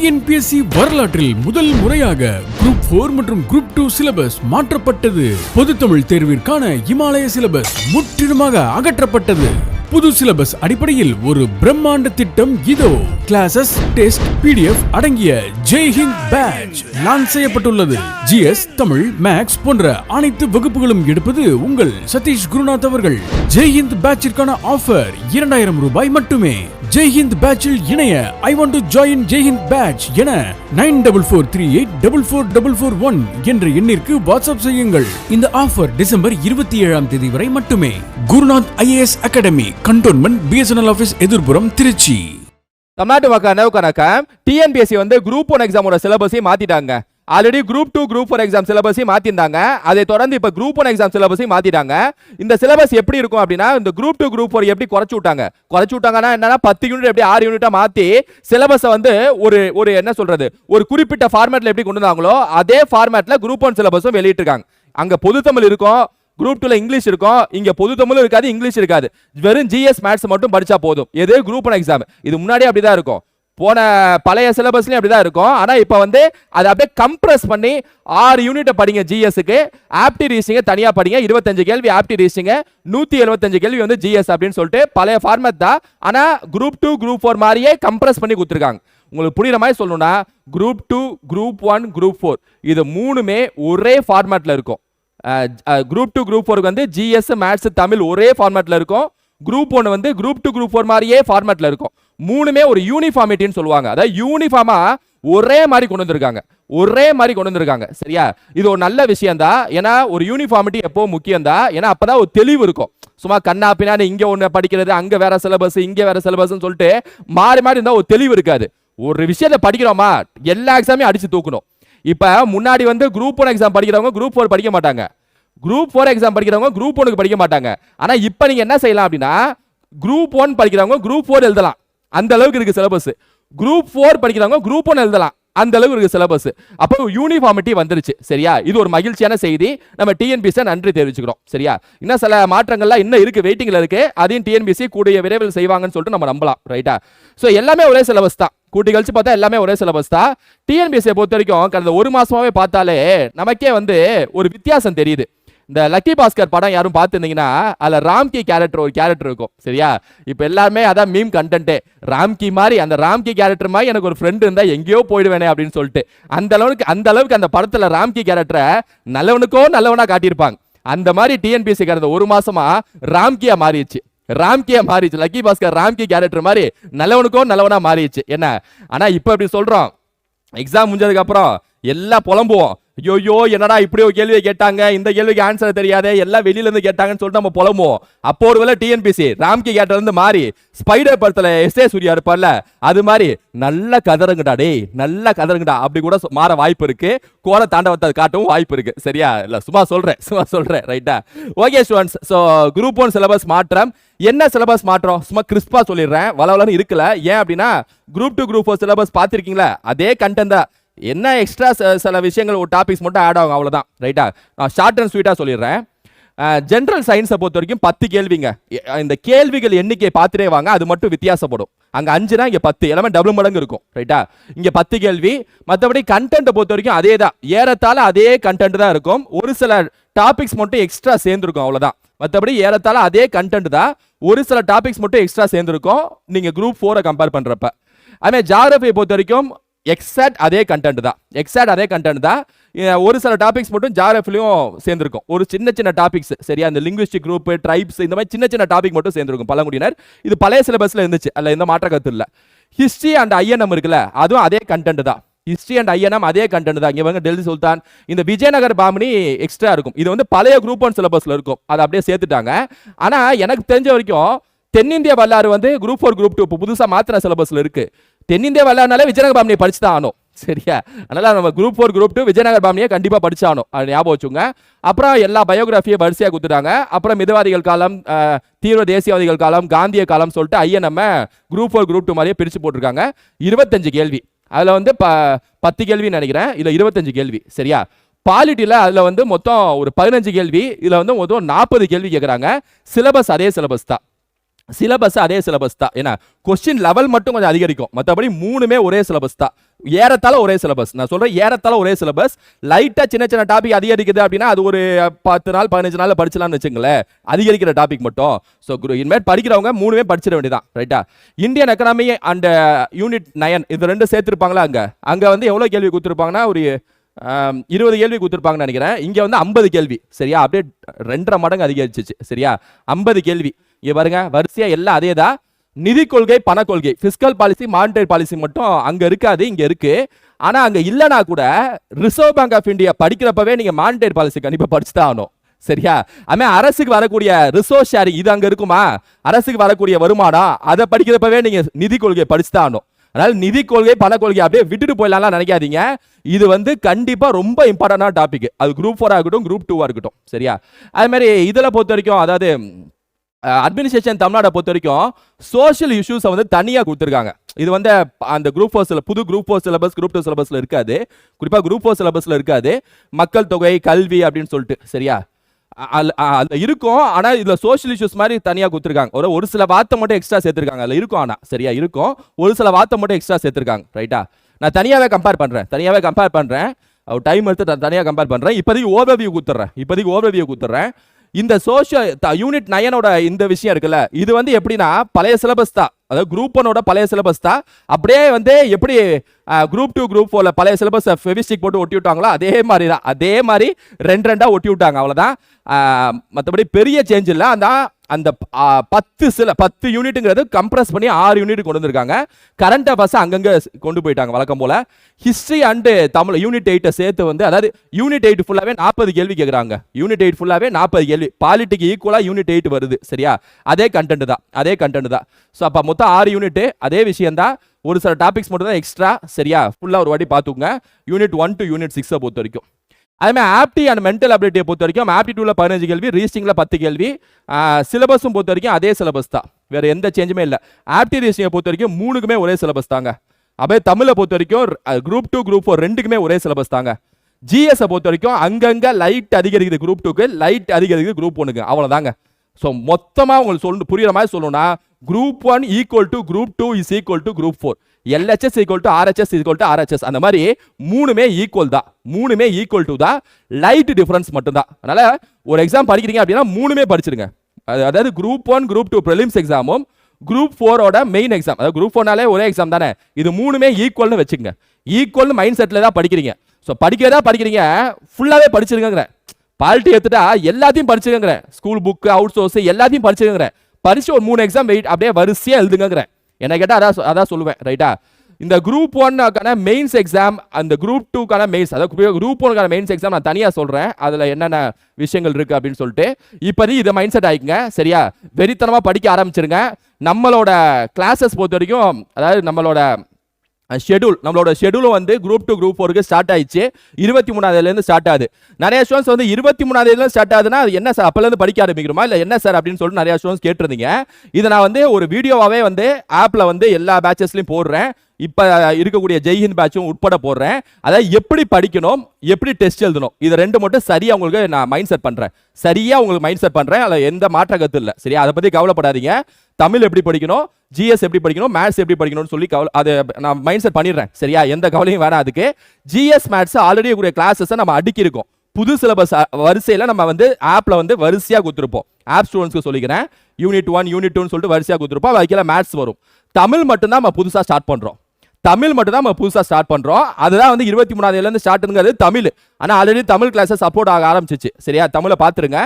TNPSC வரலாற்றில் முதல் முறையாக குரூப் போர் மற்றும் குரூப் டூ சிலபஸ் மாற்றப்பட்டது. பொதுத்தமிழ் தேர்விற்கான இமாலய சிலபஸ் முற்றிலுமாக அகற்றப்பட்டது. புது சிலபஸ் அடிப்படையில் ஒரு பிரம்மாண்ட திட்டம் இதோ. கிளாஸஸ் டெஸ்ட் பிடிஎஃப் அடங்கிய ஜெய் ஹிந்த் பேட்ச் லான்ச் செய்யப்பட்டுள்ளது. ஜிஎஸ் தமிழ் மேக்ஸ் போன்ற அனைத்து வகுப்புகளும் எடுப்பது உங்கள் சதீஷ் குருநாத் அவர்கள். ஜெய் ஹிந்த் பேட்சிற்கான ஆஃபர் இரண்டாயிரம் ரூபாய் மட்டுமே. ஜெய் ஹிந்த் பேட்சில் இணைய. I want to join Jai Hind batch என nine double four three eight double four double four one என்ற எண்ணிற்கு வாட்ஸ்அப் செய்யுங்கள். இந்த ஆஃபர் டிசம்பர் இருபத்தி ஏழாம் தேதி வரை மட்டுமே. Gurunath IAS academy cantonment BSNL office எதிர்புறம் Trichy. தமிழ்நாட்டு மக்கள் நினைவுக்கணக்க டிஎன்பிஎஸ்சி வந்து குரூப் ஒன் எக்ஸாமோட சிலபஸையும் மாத்திட்டாங்க. Already group two group four exam சிலபஸையும் மாற்றிருந்தாங்க அதை தொடர்ந்து இப்போ குரூப் ஒன் எக்ஸாம் சிலபஸையும் மாற்றிட்டாங்க இந்த சிலபஸ் எப்படி இருக்கும் அப்படின்னா இந்த குரூப் டூ குரூப் ஃபோர் எப்படி குறைச்சி விட்டாங்க? குறைச்சி விட்டாங்கன்னா என்னன்னா பத்து யூனிட் எப்படி ஆறு யூனிட்டாக மாற்றி சிலபஸை வந்து ஒரு ஒரு என்ன சொல்கிறது ஒரு குறிப்பிட்ட ஃபார்மேட்டில் எப்படி கொண்டு வந்தாங்களோ அதே ஃபார்மேட்டில் குரூப் ஒன் சிலபஸும் வெளியிட்டிருக்காங்க. அங்கே பொதுத்தமிழ் இருக்கும் குரூப் டூல இங்கிலீஷ் இருக்கும் இங்க பொது தமிழும் இருக்காது இங்கிலீஷ் இருக்காது. வெறும் ஜிஎஸ் மேத்ஸ் மட்டும் படிச்சா போதும். எது? குரூப் ஒன் எக்ஸாம் இது முன்னாடி அப்படிதான் இருக்கும். போன பழைய சிலபஸ்லயும் அப்படிதான் இருக்கும். ஆனால் இப்போ வந்து அதை அப்படியே கம்ப்ரஸ் பண்ணி ஆறு யூனிட்டை படிங்க ஜிஎஸ்க்கு ஆப்டி ரீசிங்க தனியாக படிங்க. இருபத்தஞ்சு கேள்வி ஆப்டி ரீசிங்க நூத்தி எழுபத்தஞ்சு கேள்வி வந்து ஜிஎஸ் அப்படின்னு சொல்லிட்டு பழைய ஃபார்மேட் தான். ஆனால் குரூப் டூ குரூப் ஃபோர் மாதிரியே கம்ப்ரஸ் பண்ணி கொடுத்துருக்காங்க. உங்களுக்கு புரியுற மாதிரி சொல்லணும்னா group two group one group four இது மூணுமே ஒரே ஃபார்மேட்டில் இருக்கும். குரூப் டூ குரூப் ஃபோருக்கு வந்து ஜிஎஸ் மேத்ஸ் தமிழ் ஒரே ஃபார்மேட்டில் இருக்கும். குரூப் ஒன் வந்து குரூப் டூ குரூப் ஃபோர் மாதிரியே ஃபார்மேட்டில் இருக்கும். மூணுமே ஒரு யூனிஃபார்மிட்டின்னு சொல்லுவாங்க. அதாவது யூனிஃபார்மா ஒரே மாதிரி கொண்டு வந்திருக்காங்க. ஒரே மாதிரி கொண்டு வந்திருக்காங்க. சரியா? இது ஒரு நல்ல விஷயம் தான் ஏன்னா ஒரு யூனிஃபார்மிட்டி எப்போ முக்கியம் தான் ஏன்னா அப்பதான் ஒரு தெளிவு இருக்கும். சும்மா கண்ணா பின்னாடி இங்க ஒண்ணு படிக்கிறது அங்க வேற சிலபஸ் இங்க வேற சிலபஸ்னு சொல்லிட்டு மாறி மாறி இருந்தா ஒரு தெளிவு இருக்காது. ஒரு விஷயத்தை படிக்கிறோமா? எல்லா எக்ஸாமையும் அடிச்சு தூக்கணும். இப்ப முன்னாடி வந்து குரூப் ஒன் எக்ஸாம் படிக்கிறவங்க குரூப் ஃபோர் படிக்க மாட்டாங்க. குரூப் ஃபோர் எக்ஸாம் படிக்கிறவங்க குரூப் ஒனுக்கு படிக்க மாட்டாங்க. ஆனா இப்போ நீங்க என்ன செய்யலாம் அப்படின்னா குரூப் ஒன் படிக்கிறவங்க குரூப் ஃபோர் எழுதலாம். அந்த அளவுக்கு இருக்கு சிலபஸ் குரூப் ஃபோர் படிக்கிறவங்க குரூப் ஒன் எழுதலாம். அந்த அளவுக்கு இருக்கு சிலபஸ் அப்போ யூனிஃபார்மிட்டி வந்துருச்சு. சரியா? இது ஒரு மகிழ்ச்சியான செய்தி. நம்ம டிஎன்பிசி நன்றி தெரிவிச்சுக்கிறோம். சரியா? இன்னும் சில மாற்றங்கள்லாம் இன்னும் இருக்கு வெயிட்டிங்ல இருக்கு. அதையும் டிஎன்பிசி கூடிய விரைவில் செய்வாங்கன்னு சொல்லிட்டு நம்ம நம்பலாம். ரைட்டா ஸோ எல்லாமே ஒரே சிலபஸ் தான். கூட்டி கழிச்சு பார்த்தா எல்லாமே ஒரே சிலபஸ் தான். டிஎன்பிஎஸ்சியை பொறுத்த வரைக்கும் கடந்த ஒரு மாசமாவே பார்த்தாலே நமக்கே வந்து ஒரு வித்தியாசம் தெரியுது. இந்த லக்கி பாஸ்கர் படம் யாரும் பார்த்துருந்தீங்கன்னா அதில் ராம்கி கேரக்டர் ஒரு கேரக்டர் இருக்கும். சரியா? இப்போ எல்லாருமே அதான் மீம் கண்டென்ட்டே ராம்கி மாதிரி அந்த ராம்கி கேரக்டர் மாதிரி எனக்கு ஒரு ஃப்ரெண்டு இருந்தால் எங்கேயோ போயிடுவேனே அப்படின்னு சொல்லிட்டு. அந்த அளவுக்கு அந்த அளவுக்கு அந்த படத்தில் ராம்கி கேரக்டரை நல்லவனுக்கோ நல்லவனாக காட்டியிருப்பாங்க. அந்த மாதிரி டிஎன்பிசி கடந்த ஒரு மாசமா ராம்கியா மாறிடுச்சு. ராம்கியா மாறிடுச்சு. லக்கி பாஸ்கர் ராம்கி கேரக்டர் மாதிரி நல்லவனுக்கோ நல்லவனா மாறிடுச்சு. என்ன? ஆனா இப்போ இப்படி சொல்றோம். எக்ஸாம் முடிஞ்சதுக்கு அப்புறம் எல்லாம் புலம்புவோம். ஐயோ என்னடா இப்படி ஒரு கேள்வியை கேட்டாங்க? இந்த கேள்விக்கு ஆன்சர் தெரியாதே. எல்லாம் வெளியில இருந்து கேட்டாங்கன்னு சொல்லிட்டு நம்ம புலம்புவோம். அப்போ ஒருவேளை டிஎன்பிசி ராம்கி கேட்டது இருந்து மாறி ஸ்பைடர் படத்துல எஸ் ஏ சூர்யா இருப்பார்ல அது மாதிரி நல்ல கதறுங்கடா டேய் நல்ல கதறுங்கடா அப்படி கூட மாற வாய்ப்பு இருக்கு. கோர தாண்டவத்தை காட்டவும் வாய்ப்பு இருக்கு. சரியா? இல்ல சும்மா சொல்றேன் சும்மா சொல்றேன் ரைட்டா okay students so group one syllabus மாற்றம். என்ன சிலபஸ் மாற்றம்? சும்மா கிறிஸ்பா சொல்லிடுறேன். வளவலன்னு இருக்கல. ஏன் அப்படின்னா group two group four syllabus பார்த்துருக்கீங்களா? அதே கண்டென்ட் தான். என்ன எக்ஸ்ட்ரா சில விஷயங்கள் ஒரு டாபிக்ஸ் மட்டும் ஆட் ஆகும் அவ்வளோதான் ரைட்டா நான் ஷார்ட் அண்ட் ஸ்வீட்டா சொல்லிடுறேன். ஜென்ரல் சயின்ஸை பொறுத்த வரைக்கும் பத்து கேள்விங்க. இந்த கேள்விகள் எண்ணிக்கை பார்த்துட்டே வாங்க அது மட்டும் வித்தியாசப்படும். அங்கே அஞ்சுனா இங்கே பத்து எல்லாமே டபுள் மடங்கு இருக்கும். ரைட்டா இங்கே பத்து கேள்வி. மற்றபடி கண்டென்ட்டை பொறுத்த வரைக்கும் அதே தான். ஏறத்தாழ அதே கண்டென்ட் தான் இருக்கும். ஒரு சில டாபிக்ஸ் மட்டும் எக்ஸ்ட்ரா சேர்ந்துருக்கும் அவ்வளோதான் மற்றபடி ஏறத்தாழ அதே கண்டென்ட் தான். ஒரு சில டாபிக்ஸ் மட்டும் எக்ஸ்ட்ரா சேர்ந்துருக்கும். நீங்க குரூப் ஃபோரை கம்பேர் பண்றப்ப. அதுமாதிரி ஜாகிரபியை பொறுத்த வரைக்கும் எக்ஸாக்ட் அதே கண்டென்ட் தான். எக்ஸாக்ட் அதே கண்டென்ட் தான். ஒரு சில டாபிக்ஸ் மட்டும் ஜாகிரபிலையும் சேர்ந்துருக்கும். ஒரு சின்ன சின்ன டாபிக்ஸ் சரியா? இந்த லிங்குவிஸ்டிக் குரூப் ட்ரைப்ஸ் இந்த மாதிரி சின்ன சின்ன டாபிக் மட்டும் சேர்ந்துருக்கும். பழங்குடியினர். இது பழைய சிலபஸில் இருந்துச்சு. அல்ல எந்த மாற்ற கருத்து இல்லை. ஹிஸ்ட்ரி அண்ட் ஐஎன்எம் இருக்குல்ல அதுவும் அதே கண்டென்ட் தான். ஹிஸ்ட்ரி அண்ட் ஐஎன்எம் அதே கண்டென்ட் தான். இங்கே வந்து டெல்லி சுல்தான். இந்த விஜயநகர் பாமினி எக்ஸ்ட்ரா இருக்கும். இது வந்து பழைய குரூப் ஒன் சிலபஸில் இருக்கும். அதை அப்படியே சேர்த்துட்டாங்க. ஆனால் எனக்கு தெரிஞ்ச வரைக்கும் தென்னிந்திய வரலாறு வந்து குரூப் ஃபோர் குரூப் டூ இப்போ புதுசாக மாத்திர சிலபஸில் இருக்குது தென்னிந்திய வரலாறுனாலே விஜயநகர் பாமனியை படிச்சு தான் ஆகணும். சரியா? அதனால நம்ம group four group two Vijayanagar பாமனியை கண்டிப்பாக படிச்சாகணும். அது ஞாபகம் வச்சுங்க அப்புறம் எல்லா பயோகிராஃபியை வரிசையாக கொடுத்துட்டாங்க. அப்புறம் மிதவாதிகள் காலம் தீவிர தேசியவாதிகள் காலம் காந்திய காலம் சொல்லிட்டு ஐயன் நம்ம குரூப் ஃபோர் குரூப் டூ மாதிரியே பிரித்து போட்டிருக்காங்க. இருபத்தஞ்சு கேள்வி. அதில் வந்து ப பத்து கேள்வின்னு நினைக்கிறேன். இல்லை இருபத்தஞ்சு கேள்வி. சரியா? பாலிட்டியில் அதில் வந்து மொத்தம் ஒரு பதினஞ்சு கேள்வி. இதில் வந்து மொத்தம் நாற்பது கேள்வி கேட்குறாங்க சிலபஸ் அதே சிலபஸ் தான். சிலபஸ் அதே சிலபஸ் தான். ஏன்னா கொஸ்டின் லெவல் மட்டும் கொஞ்சம் அதிகரிக்கும். மற்றபடி மூணுமே ஒரே சிலபஸ் தான். ஏறத்தால ஒரே சிலபஸ். நான் சொல்கிறேன் ஏறத்தால ஒரே சிலபஸ். லைட்டாக சின்ன சின்ன டாபிக் அதிகரிக்குது அப்படின்னா அது ஒரு பத்து நாள் பதினஞ்சு நாளில் படிச்சலாம்னு வச்சுங்களேன் அதிகரிக்கிற டாபிக் மட்டும். ஸோ இனிமேல் படிக்கிறவங்க மூணுமே படிச்சிட வேண்டியதான் ரைட்டா Indian economy and unit nine இது ரெண்டு சேர்த்துருப்பாங்களா அங்கே? அங்கே வந்து எவ்வளோ கேள்வி கொடுத்துருப்பாங்கன்னா ஒரு இருபது கேள்வி கொடுத்துருப்பாங்கன்னு நினைக்கிறேன். இங்கே வந்து ஐம்பது கேள்வி. சரியா? அப்படியே ரெண்டரை மடங்கு அதிகரிச்சிச்சு. சரியா? ஐம்பது கேள்வி. இங்கே பாருங்க வரிசையா எல்லாம் அதே தான் நிதி கொள்கை பண கொள்கை. பாலிசி மானிட்டரி பாலிசி மட்டும் அங்க இருக்காது இங்க இருக்கு. ஆனா அங்க இல்லைனா கூட ரிசர்வ் பேங்க் ஆஃப் இந்தியா படிக்கிறப்பவே நீங்க மானிட்டரி பாலிசி கண்டிப்பா படிச்சு தான் ஆகணும். சரியா? அதுமே அரசுக்கு வரக்கூடிய ரிசோர்ஸ் ஷேரிங் இது அங்க இருக்குமா? அரசுக்கு வரக்கூடிய வருமானம் அதை படிக்கிறப்பவே நீங்க நிதி கொள்கையை படிச்சு தான் ஆகணும். அதனால நிதி கொள்கை பண கொள்கை அப்படியே விட்டுட்டு போயிடலாம் நினைக்காதீங்க. இது வந்து கண்டிப்பா ரொம்ப இம்பார்ட்டன்டான டாபிக் அது குரூப் ஃபோரா இருக்கட்டும் குரூப் டூவா இருக்கட்டும். சரியா? அது மாதிரி இதில் பொறுத்த வரைக்கும் அதாவது அட்மினிஸ்ட்ரேஷன் தமிழ்நாடை பொறுத்த வரைக்கும் சோஷியல் இஷ்யூஸை வந்து தனியாக கொடுத்துருக்காங்க. இது வந்து அந்த குரூப் ஃபோர் சில புது group four syllabus group two சிலபஸில் இருக்காது. குறிப்பாக குரூப் ஃபோர் சிலபஸில் இருக்காது. மக்கள் தொகை கல்வி அப்படின்னு சொல்லிட்டு சரியா? அதில் இருக்கும். ஆனால் இதில் சோஷியல் இஷ்யூஸ் மாதிரி தனியாக கொடுத்துருக்காங்க. ஒரு ஒரு சில வார்த்தை மட்டும் எக்ஸ்ட்ரா சேர்த்துருக்காங்க. அதில் இருக்கும் ஆனால் சரியா? இருக்கும். ஒரு சில வார்த்தை மட்டும் எக்ஸ்ட்ரா சேர்த்துருக்காங்க. ரைட்டா நான் தனியாகவே கம்பேர் பண்ணுறேன் தனியாகவே கம்பேர் பண்ணுறேன் டைம் எடுத்து தனியாக கம்பேர் பண்ணுறேன் இப்போதைக்கு ஓவர்வியூ கொடுத்துட்றேன். இப்போதைக்கு ஓவர்வியூ கொடுத்துட்றேன். இந்த சோஷியல் யூனிட் நயனோட இந்த விஷயம் இருக்குல்ல இது வந்து எப்படின்னா பழைய சிலபஸ் தான். அதாவது குரூப் ஒனோட பழைய சிலபஸ் தான். அப்படியே வந்து எப்படி குரூப் டூ குரூப் ஃபோரில் பழைய சிலபஸ் ஃபெவிஸ்டிக் போட்டு ஒட்டி விட்டாங்களோ அதே மாதிரி தான். அதே மாதிரி ரெண்டு ரெண்டாக ஒட்டி விட்டாங்க அவ்வளோதான் மற்றபடி பெரிய சேஞ்ச் இல்லை. அந்த அந்த பத்து சில பத்து யூனிட்டுங்கிறது கம்ப்ரஸ் பண்ணி ஆறு யூனிட் கொண்டு வந்திருக்காங்க. கரண்ட் அஃபேர்ஸ் அங்கங்கே கொண்டு போயிட்டாங்க வழக்கம் போல. ஹிஸ்ட்ரி அண்டு தமிழ் யூனிட் எயிட்டை சேர்த்து வந்து அதாவது யூனிட் எயிட் ஃபுல்லாகவே நாற்பது கேள்வி கேட்குறாங்க யூனிட் எயிட் ஃபுல்லாகவே நாற்பது கேள்வி. பாலிட்டிக்கு ஈக்குவலாக யூனிட் எயிட் வருது சரியா? அதே கண்டென்ட் தான் அதே கண்டென்ட் தான். ஸோ அப்போ மொத்தம் ஆறு யூனிட் அதே விஷயம் தான் ஒரு சில டாபிக்ஸ் மட்டும் தான் எக்ஸ்ட்ரா சரியா? ஃபுல்லாக ஒரு வாட்டி பார்த்துக்கோங்க. யூனிட் ஒன் டு யூனிட் சிக்ஸை பொறுத்த வரைக்கும். அதுமாதிரி ஆப்டி அண்ட் மென்டல் அபிலிட்டியை பொறுத்த வரைக்கும் ஆப்டிடியூடில் பதினஞ்சு கேள்வி ரீசிங்கில் பத்து கேள்வி சிலபஸும் பொறுத்த வரைக்கும் அதே சிலபஸ் தான். வேறு எந்த சேஞ்சுமே இல்லை. ஆப்டி ரீசிங்கை பொறுத்த வரைக்கும் மூணுக்குமே ஒரே சிலபஸ் தாங்க. அப்படியே தமிழை பொறுத்த வரைக்கும் குரூப் டூ குரூப் ஃபோர் ரெண்டுக்குமே ஒரே சிலபஸ் தாங்க. ஜிஎஸை பொறுத்த வரைக்கும் அங்கங்கே லைட் அதிகரிக்குது குரூப் டூக்கு லைட் அதிகரிக்குது குரூப் ஒன்றுக்கு அவ்வளோதாங்க ஸோ மொத்தமாக உங்களுக்கு சொல்லணும் புரியுற மாதிரி சொல்லணும்னா group one equal to group two is equal to group four LHS equal to RHS equal to RHS அந்த மாதிரி மூணுமே ஈக்குவல் தான். மூணுமே ஈக்குவல் டு தான். லைட் டிஃபரன்ஸ் மட்டும்தான். அதனால் ஒரு எக்ஸாம் படிக்கிறீங்க அப்படின்னா மூணுமே படிச்சிருங்க அதாவது group one group two prelims எக்ஸாமும் group ஃபோரோட மெயின் எக்ஸாம் அதாவது குரூப் ஃபோர்னாலே ஒரே எக்ஸாம் தானே. இது மூணுமே ஈக்குவல்னு வச்சுங்க ஈக்குவல்னு மைண்ட் செட்டில் தான் படிக்கிறீங்க. ஸோ படிக்கிறதா படிக்கிறீங்க ஃபுல்லாகவே படிச்சிருங்கிறேன் பால்ட்டி எடுத்துட்டா எல்லாத்தையும் படிச்சுக்கங்கிற ஸ்கூல் புக்கு அவுட் சோர்ஸ் எல்லாத்தையும் படிச்சுக்கங்கிற படிச்சு ஒரு மூணு எக்ஸாம் வெயிட் அப்படியே வரிசையாக எழுதுங்கிற என்ன கேட்டால் அதான் அதான் சொல்லுவேன் ரைட்டா இந்த குரூப் ஒன்னுக்கான மெயின்ஸ் எக்ஸாம் அந்த குரூப் டூக்கான மெயின்ஸ் அதாவது குரூப் ஒன்னுக்கான மெயின்ஸ் எக்ஸாம் நான் தனியாக சொல்கிறேன் அதில் என்னென்ன விஷயங்கள் இருக்குது அப்படின்னு சொல்லிட்டு. இப்போதைக்கு இதை மைண்ட் செட் ஆகிக்குங்க சரியா? வெறித்தனமாக படிக்க ஆரம்பிச்சிருங்க. நம்மளோட கிளாஸஸ் பொறுத்த வரைக்கும் அதாவது நம்மளோட ஷெடியூல் நம்மளோட ஷெடியூலும் வந்து குரூப் டூ குரூப் ஃபோருக்கு ஸ்டார்ட் ஆயிடுச்சு. இருபத்தி மூணாவதுலேருந்து ஸ்டார்ட் ஆகுது. நிறைய ஸ்டூடெண்ட்ஸ் வந்து இருபத்தி மூணாவதுலேருந்து ஸ்டார்ட் ஆகுதுன்னா அது என்ன சார் அப்போலேருந்து படிக்க ஆரம்பிக்கிறோமா? இல்லை என்ன சார் அப்படின்னு சொல்லிட்டு நிறைய ஸ்டூடெண்ட்ஸ் கேட்டிருந்தீங்க. இதை நான் வந்து ஒரு வீடியோவாகவே வந்து ஆப்பில் வந்து எல்லா பேச்சஸ்லையும் போடுறேன். இப்போ இருக்கக்கூடிய ஜெய்ஹிந்த் பேட்சும் உட்பட போடுறேன். அதாவது எப்படி படிக்கணும் எப்படி டெஸ்ட் எழுதணும் இது ரெண்டு மட்டும் சரியாக உங்களுக்கு நான் மைண்ட் செட் பண்ணுறேன் சரியாக உங்களுக்கு மைண்ட் செட் பண்ணுறேன் அதில் எந்த மாற்ற கற்று இல்லை. சரியா? அதை பற்றி கவலைப்படாதீங்க. தமிழ் எப்படி படிக்கணும் ஜிஎஸ் எப்படி படிக்கணும்? மேத்ஸ் எப்படி படிக்கணும்னு சொல்லி கவலை அதை நான் மைண்ட் செட் பண்ணிடுறேன். சரியா? எந்த கவலையும் வேணாம் அதுக்கு. ஜிஎஸ் மேத்ஸ் ஆல்ரெடி கூடிய கிளாஸஸை நம்ம அடுக்கியிருக்கோம். புது சிலபஸ் வரிசையில் நம்ம வந்து ஆப்பில் வந்து வரிசையாக கொடுத்துருப்போம். ஆப் ஸ்டூடெண்ட்ஸ்க்கு சொல்லிக்கிறேன். யூனிட் ஒன் யூனிட் டூன்னு சொல்லிட்டு வரிசையாக கொடுத்துருப்போம். அதுக்கெல்லாம் மேத்ஸ் வரும். தமிழ் மட்டும்தான் நம்ம புதுசாக ஸ்டார்ட் பண்ணுறோம் தமிழ் மட்டும் தான் நம்ம புதுசாக ஸ்டார்ட் பண்ணுறோம் அதுதான் வந்து இருபத்தி மூணாவதுலேருந்து ஸ்டார்ட்டுங்கிறது தமிழ். ஆனால் ஆல்ரெடி தமிழ் கிளாஸஸ் சப்போர்ட் ஆக ஆரம்பிச்சிச்சு. சரியா? தமிழை பார்த்துருங்க.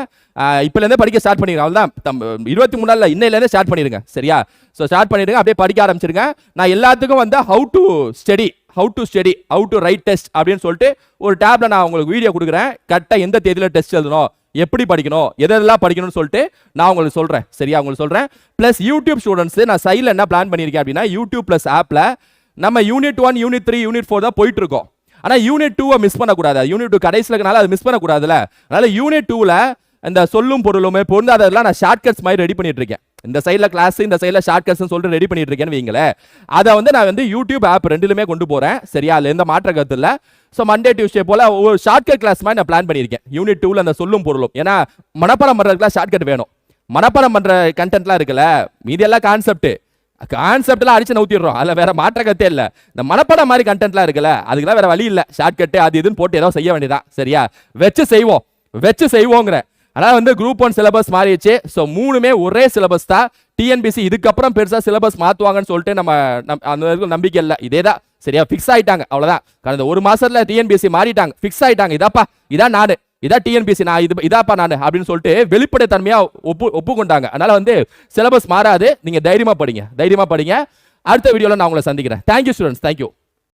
இப்போலேருந்தே படிக்க ஸ்டார்ட் பண்ணிடுங்க. அவ்வளோதான் தம் இருபத்தி மூணாவில் இன்னையிலேருந்து ஸ்டார்ட் பண்ணிடுங்க. சரியா? ஸோ ஸ்டார்ட் பண்ணிடுங்க. அப்படியே படிக்க ஆரம்பிச்சிருங்க. நான் எல்லாத்துக்கும் வந்து how to study how to study how to write test அப்படின்னு சொல்லிட்டு ஒரு டேப்ல நான் உங்களுக்கு வீடியோ கொடுக்குறேன். கரெக்டாக எந்த தேதியில் டெஸ்ட் எழுதணும் எப்படி படிக்கணும் எதெல்லாம் படிக்கணும்னு சொல்லிட்டு நான் உங்களுக்கு சொல்கிறேன் சரியா? உங்களுக்கு சொல்கிறேன் ப்ளஸ் யூடியூப் ஸ்டூடெண்ட்ஸ் நான் சைடில் என்ன பிளான் பண்ணியிருக்கேன் அப்படின்னா யூடியூப் ப்ளஸ் ஆப்பில் நம்ம unit one unit three unit four தான் போயிட்டு இருக்கோம் ஆனால் யூனிட் டூவை மிஸ் பண்ணக்கூடாது. யூனிட் டூ கடைசியில் இருக்கனால அது மிஸ் பண்ணக்கூடாதுல அதனால யூனிட் டூவில் இந்த சொல்லும் பொருளுமே பொருந்தாததெல்லாம் நான் ஷார்ட்கட்ஸ் மாதிரி ரெடி பண்ணிட்டு இருக்கேன் இந்த சைடில் கிளாஸ் இந்த சைடில் ஷார்ட்கட்ஸ்னு சொல்லிட்டு ரெடி பண்ணிட்டு இருக்கேன்னு வைங்களேன். அதை வந்து நான் வந்து யூடியூப் ஆப் ரெண்டுலுமே கொண்டு போகிறேன் சரியா? அதில் எந்த மாற்ற கருத்து இல்லை. ஸோ மண்டே டியூஸ்டே போல் ஒரு ஷார்ட்கட் கிளாஸ் மாதிரி நான் பிளான் பண்ணியிருக்கேன். யூனிட் டூவில் அந்த சொல்லும் பொருளும். ஏன்னா மனப்பாடம் பண்ணுறதுக்குலாம் ஷார்ட்கட் வேணும். மனப்பாடம் பண்ணுற கண்டென்ட்லாம் இருக்குல்ல. மீதி எல்லாம் கான்செப்ட் கான்செப்ட்லாம் அடிச்சு நவுத்திடுறோம். அதில் வேற மாற்ற கத்தே இல்லை. இந்த மனப்பாடம் மாதிரி கண்டென்ட்லாம் இருக்குல்ல அதுக்கெல்லாம் வேற வழி இல்லை. ஷார்ட்கட்டு அது இதுன்னு போட்டு ஏதோ செய்ய வேண்டியதான் சரியா? வச்சு செய்வோம். வச்சு செய்வோங்கிற. ஆனால் வந்து குரூப் ஒன் சிலபஸ் மாறிடுச்சு. ஸோ மூணுமே ஒரே சிலபஸ் தான். டிஎன்பிசி இதுக்கப்புறம் பெருசாக சிலபஸ் மாற்றுவாங்கன்னு சொல்லிட்டு நம்ம நம்- அந்த வரைக்கும் நம்பிக்கை இல்லை. இதே தான் சரியா? ஃபிக்ஸ் ஆயிட்டாங்க. அவ்வளோதான் கடந்த ஒரு மாசத்துல டிஎன்பிசி மாறிட்டாங்க. ஃபிக்ஸ் ஆயிட்டாங்க. இதாப்பா. இதான் நானு இதான் டிஎன்பிசி நான் இது இதாப்பா நான் அப்படின்னு சொல்லிட்டு வெளிப்படைத்தன்மையா ஒப்பு ஒப்புக்கொண்டாங்க. அதனால வந்து சிலபஸ் மாறாது. நீங்க தைரியமா படிங்க. தைரியமா படிங்க. அடுத்த வீடியோவில் நான் உங்களை சந்திக்கிறேன். Thank you students thank you